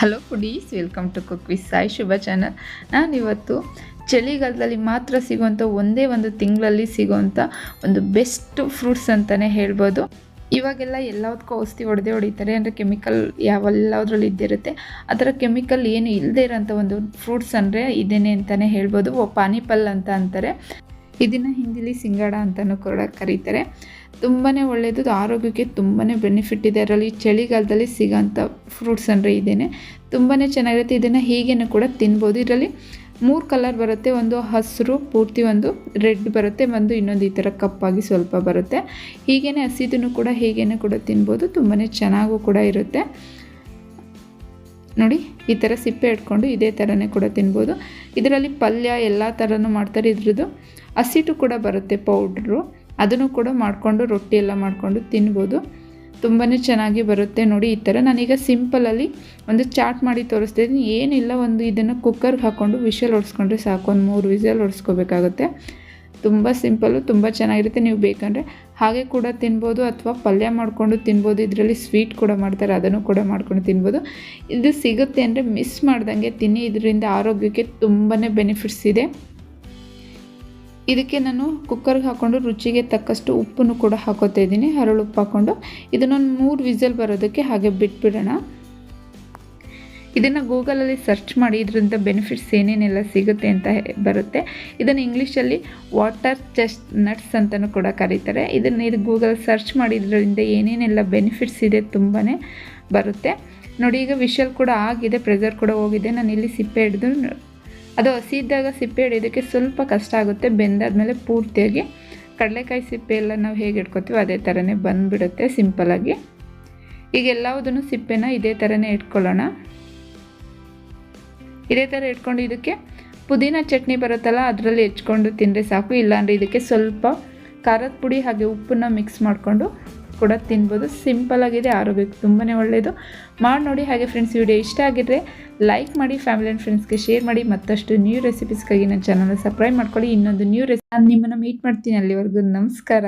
Hello foodies welcome to cook with Sai Shubha channel ನಾನಿವತ್ತು ಚಳಿಗಾಲದಲ್ಲಿ ಮಾತ್ರ ಸಿಗುವಂಥ ಒಂದೇ ಒಂದು ತಿಂಗಳಲ್ಲಿ ಸಿಗುವಂಥ ಒಂದು ಬೆಸ್ಟ್ ಫ್ರೂಟ್ಸ್ ಅಂತಲೇ ಹೇಳ್ಬೋದು. ಇವಾಗೆಲ್ಲ ಎಲ್ಲದಕ್ಕೂ ಔಷಧಿ ಹೊಡೆದೇ ಹೊಡಿತಾರೆ. ಅಂದರೆ ಕೆಮಿಕಲ್ ಯಾವೆಲ್ಲದರಲ್ಲಿ ಇದ್ದಿರುತ್ತೆ. ಆ ಥರ ಕೆಮಿಕಲ್ ಏನು ಇಲ್ಲದೆ ಇರೋಂಥ ಒಂದು ಫ್ರೂಟ್ಸ್ ಅಂದರೆ ಇದೇನೆ ಅಂತಲೇ ಹೇಳ್ಬೋದು. ಪಾನಿಪಲ್ ಅಂತ ಅಂತಾರೆ. ಇದನ್ನು ಹಿಂದಿಲಿ ಸಿಂಗಾಡ ಅಂತಲೂ ಕೂಡ ಕರೀತಾರೆ. ತುಂಬಾ ಒಳ್ಳೆಯದು ಆರೋಗ್ಯಕ್ಕೆ ತುಂಬಾ ಬೆನಿಫಿಟ್ ಇದೆ. ಅದರಲ್ಲಿ ಚಳಿಗಾಲದಲ್ಲಿ ಸಿಗೋಂಥ ಫ್ರೂಟ್ಸ್ ಅಂದರೆ ಇದೇನೆ. ತುಂಬಾ ಚೆನ್ನಾಗಿರುತ್ತೆ. ಇದನ್ನು ಹೀಗೇನು ಕೂಡ ತಿನ್ಬೋದು. ಇದರಲ್ಲಿ ಮೂರು ಕಲರ್ ಬರುತ್ತೆ. ಒಂದು ಹಸಿರು, ಪೂರ್ತಿ ಒಂದು ರೆಡ್ ಬರುತ್ತೆ. ಒಂದು ಇನ್ನೊಂದು ಈ ಥರ ಕಪ್ಪಾಗಿ ಸ್ವಲ್ಪ ಬರುತ್ತೆ. ಹೀಗೇ ಹಸಿದನ್ನು ಕೂಡ ಹೀಗೇನೆ ಕೂಡ ತಿನ್ಬೋದು. ತುಂಬಾ ಚೆನ್ನಾಗೂ ಕೂಡ ಇರುತ್ತೆ. ನೋಡಿ, ಈ ಥರ ಸಿಪ್ಪೆ ಇಟ್ಕೊಂಡು ಇದೇ ಥರನೇ ಕೂಡ ತಿನ್ಬೋದು. ಇದರಲ್ಲಿ ಪಲ್ಯ ಎಲ್ಲ ಥರನೂ ಮಾಡ್ತಾರೆ. ಇದ್ರದ್ದು ಹಸಿಟ್ಟು ಕೂಡ ಬರುತ್ತೆ ಪೌಡ್ರು ಅದನ್ನು ಕೂಡ ಮಾಡಿಕೊಂಡು, ರೊಟ್ಟಿ ಎಲ್ಲ ಮಾಡಿಕೊಂಡು ತಿನ್ಬೋದು. ತುಂಬಾ ಚೆನ್ನಾಗಿ ಬರುತ್ತೆ ನೋಡಿ ಈ ಥರ. ನಾನೀಗ ಸಿಂಪಲಲ್ಲಿ ಒಂದು ಚಾಟ್ ಮಾಡಿ ತೋರಿಸ್ತಾ ಇದ್ದೀನಿ ಏನಿಲ್ಲ, ಒಂದು ಇದನ್ನು ಕುಕ್ಕರ್ಗೆ ಹಾಕ್ಕೊಂಡು ವಿಷಲ್ ಹೊಡ್ಸ್ಕೊಂಡ್ರೆ ಸಾಕು. ಒಂದು ಮೂರು ವಿಷಲ್ ಹೊಡ್ಸ್ಕೋಬೇಕಾಗುತ್ತೆ ತುಂಬ ಸಿಂಪಲ್ಲು ತುಂಬ ಚೆನ್ನಾಗಿರುತ್ತೆ. ನೀವು ಬೇಕಂದರೆ ಹಾಗೆ ಕೂಡ ತಿನ್ಬೋದು ಅಥವಾ ಪಲ್ಯ ಮಾಡಿಕೊಂಡು ತಿನ್ಬೋದು. ಇದರಲ್ಲಿ ಸ್ವೀಟ್ ಕೂಡ ಮಾಡ್ತಾರೆ, ಅದನ್ನು ಕೂಡ ಮಾಡ್ಕೊಂಡು ತಿನ್ಬೋದು. ಇದು ಸಿಗುತ್ತೆ ಅಂದರೆ ಮಿಸ್ ಮಾಡ್ದಂಗೆ ತಿನ್ನಿ. ಇದರಿಂದ ಆರೋಗ್ಯಕ್ಕೆ ತುಂಬಾ ಬೆನಿಫಿಟ್ಸ್ ಇದೆ. ಇದಕ್ಕೆ ನಾನು ಕುಕ್ಕರ್ಗೆ ಹಾಕ್ಕೊಂಡು ರುಚಿಗೆ ತಕ್ಕಷ್ಟು ಉಪ್ಪನ್ನು ಕೂಡ ಹಾಕೋತಾ ಇದ್ದೀನಿ, ಹರಳು ಉಪ್ಪು ಹಾಕ್ಕೊಂಡು ಇದನ್ನೊಂದು ಮೂರು ವಿಸಲ್ ಬರೋದಕ್ಕೆ ಹಾಗೆ ಬಿಟ್ಬಿಡೋಣ. ಇದನ್ನು ಗೂಗಲಲ್ಲಿ ಸರ್ಚ್ ಮಾಡಿ ಇದರಿಂದ ಬೆನಿಫಿಟ್ಸ್ ಏನೇನೆಲ್ಲ ಸಿಗುತ್ತೆ ಅಂತ ಬರುತ್ತೆ. ಇದನ್ನು ಇಂಗ್ಲೀಷಲ್ಲಿ ವಾಟರ್ ಚೆಸ್ಟ್ ನಟ್ಸ್ ಅಂತಲೂ ಕೂಡ ಕರೀತಾರೆ. ಇದನ್ನು ಇದು ಗೂಗಲ್ ಸರ್ಚ್ ಮಾಡಿದ್ರಿಂದ ಏನೇನೆಲ್ಲ ಬೆನಿಫಿಟ್ಸ್ ಇದೆ ತುಂಬಾ ಬರುತ್ತೆ. ನೋಡಿ, ಈಗ ವಿಷಲ್ ಕೂಡ ಆಗಿದೆ, ಪ್ರೆಸರ್ ಕೂಡ ಹೋಗಿದೆ. ನಾನು ಇಲ್ಲಿ ಸಿಪ್ಪೆ ಹಿಡಿದು ಅದು ಹಸಿ ಇದ್ದಾಗ ಸಿಪ್ಪೆ ಹಿಡಿಯೋದಕ್ಕೆ ಸ್ವಲ್ಪ ಕಷ್ಟ ಆಗುತ್ತೆ, ಬೆಂದಾದಮೇಲೆ ಪೂರ್ತಿಯಾಗಿ. ಕಡಲೆಕಾಯಿ ಸಿಪ್ಪೆ ಎಲ್ಲ ನಾವು ಹೇಗೆ ಇಟ್ಕೋತೀವೋ ಅದೇ ಥರನೇ ಬಂದುಬಿಡುತ್ತೆ ಸಿಂಪಲಾಗಿ ಈಗ ಎಲ್ಲವುದನ್ನು ಸಿಪ್ಪೆನ ಇದೇ ಥರನೇ ಇಟ್ಕೊಳ್ಳೋಣ. ಇದೇ ಥರ ಇಟ್ಕೊಂಡು ಇದಕ್ಕೆ ಪುದೀನ ಚಟ್ನಿ ಬರುತ್ತಲ್ಲ, ಅದರಲ್ಲಿ ಹೆಚ್ಕೊಂಡು ತಿಂದರೆ ಸಾಕು. ಇಲ್ಲಾಂದರೆ ಇದಕ್ಕೆ ಸ್ವಲ್ಪ ಖಾರದ ಪುಡಿ ಹಾಗೆ ಉಪ್ಪನ್ನ ಮಿಕ್ಸ್ ಮಾಡಿಕೊಂಡು ಕೂಡ ತಿನ್ಬೋದು. ಸಿಂಪಲಾಗಿದೆ ಆರೋಗ್ಯಕ್ಕೆ ತುಂಬಾ ಒಳ್ಳೆಯದು ಮಾಡಿ ನೋಡಿ ಹಾಗೆ ಫ್ರೆಂಡ್ಸ್ ವಿಡಿಯೋ ಇಷ್ಟ ಆಗಿದ್ರೆ ಲೈಕ್ ಮಾಡಿ ಫ್ಯಾಮಿಲಿ ಆ್ಯಂಡ್ ಫ್ರೆಂಡ್ಸ್ಗೆ ಶೇರ್ ಮಾಡಿ. ಮತ್ತಷ್ಟು ನ್ಯೂ ರೆಸಿಪೀಸ್ಗಾಗಿ ನನ್ನ ಚಾನಲ್ ಸಬ್ಸ್ಕ್ರೈಬ್ ಮಾಡ್ಕೊಳ್ಳಿ. ಇನ್ನೊಂದು ನ್ಯೂ ರೆಸಿ ನಾನು ನಿಮ್ಮನ್ನು ಮೀಟ್ ಮಾಡ್ತೀನಿ ಅಲ್ಲಿವರೆಗೂ. ನಮಸ್ಕಾರ.